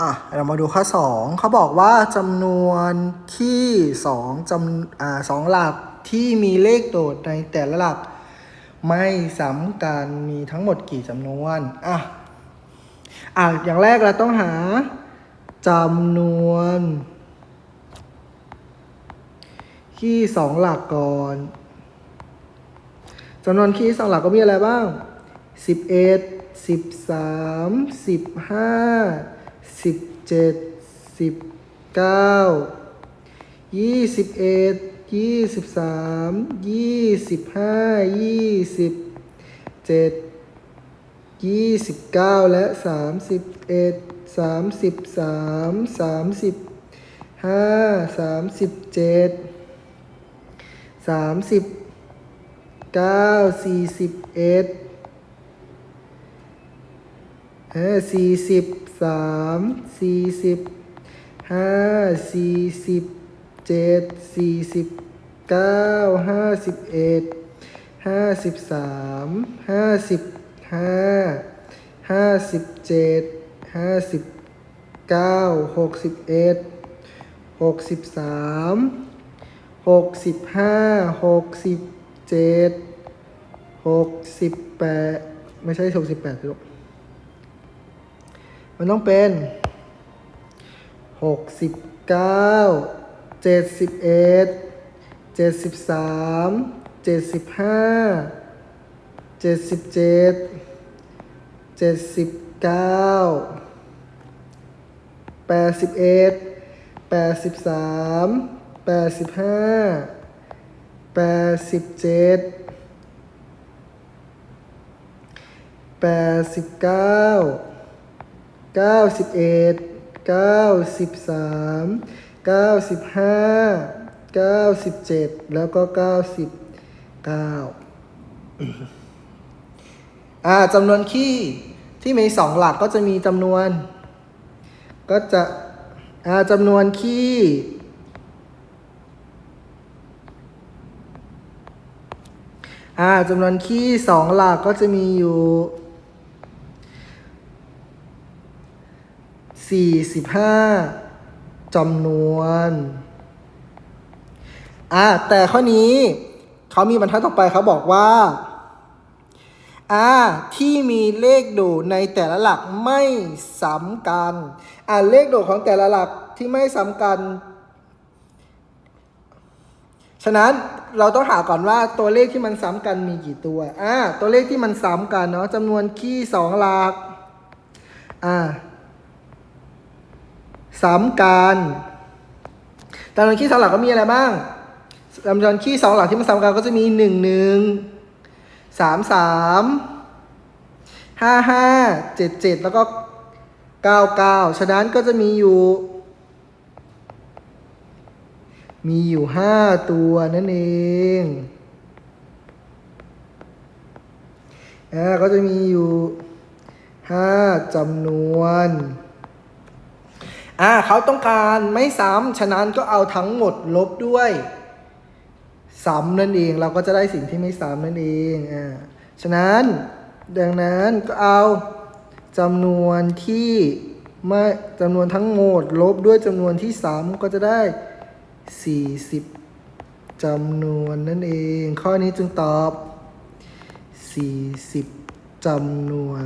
อะเรามาดูข้อ 2 เขาบอกว่าจำนวนที่2จำอ่าสองหลักที่มีเลขโดดในแต่ละหลัก ไม่ซ้ำกันมีทั้งหมดกี่จำนวนอะอะอย่างแรกเราต้องหาจำนวนที่สองหลักก่อนจำนวนที่สองหลักก็มีอะไรบ้างสิบเอ็ด สิบเจ็ดสิบเก้ายี่สิบเอ็ดยี่สิบสามยี่สิบห้ายี่สิบเจ็ดยี่สิบเก้าและสามสิบเอ็ดสามสิบสามสามสิบห้าสามสิบเจ็ดสามสิบเก้าสี่สิบเอ็ด เออสี่สิบสามสี่สิบห้าสี่สิบเจ็ดสี่สิบเก้าห้าสิบเอ็ดห้าสิบสามห้าสิบห้าห้าสิบเจ็ดห้าสิบเก้าหกสิบเอ็ดหกสิบสามหกสิบห้าหกสิบเจ็ดหกสิบแปดไม่ใช่หกสิบแปดลูก มันต้องเป็นหกสิบเก้าเจ็ดสิบเอ็ดเจ็ดสิบสามเจ็ดสิบห้าเจ็ดสิบเจ็ดเจ็ดสิบเก้าแปดสิบเอ็ดแปดสิบสามแปดสิบห้าแปดสิบเจ็ดแปดสิบเก้า เก้าสิบเอ็ดเก้าสิบสามเก้าสิบห้าเก้าสิบเจ็ดแล้วก็เก้าสิบเก้าอ่าจำนวนขี้ที่มีสองหลักก็จะมีจำนวน ก็จะอ่าจำนวนขี้อ่าจำนวนขี้สองหลักก็จะมีอยู่ สี่สิบห้าจำนวนอ่าแต่ข้อนี้เขามีบรรทัดต่อไปเขาบอกว่าอ่าที่มีเลขโดดในแต่ละหลักไม่ซ้ำกันอ่าเลขโดดของแต่ละหลักที่ไม่ซ้ำกัน ฉะนั้นเราต้องหาก่อนว่าตัวเลขที่มันซ้ำกันมีกี่ตัวอ่าตัวเลขที่มันซ้ำกันเนาะจำนวนคี่สองหลักอ่า ซ้ำกันจำนวนคี่สองหลักก็มีอะไรบ้างจำนวนขี้สองหลักที่มันซ้ำกันก็จะมีหนึ่งหนึ่งสามสามห้าห้าเจ็ดเจ็ดแล้วก็เก้าเก้าฉะนั้นก็จะมีอยู่ มีอยู่ห้าตัวนั่นเองอ่าก็จะมีอยู่ห้าจำนวน อ่าเขาต้องการไม่ซ้ำฉะนั้นก็เอาทั้งหมดลบด้วยซ้ำนั่นเองเราก็จะได้สิ่งที่ไม่ซ้ำนั่นเองอ่าฉะนั้นดังนั้นก็เอาจำนวนที่ไม่จำนวนทั้งหมดลบด้วยจำนวนที่ซ้ำก็จะได้ 40จำนวนนั่นเอง ข้อนี้จึงตอบ 40จำนวน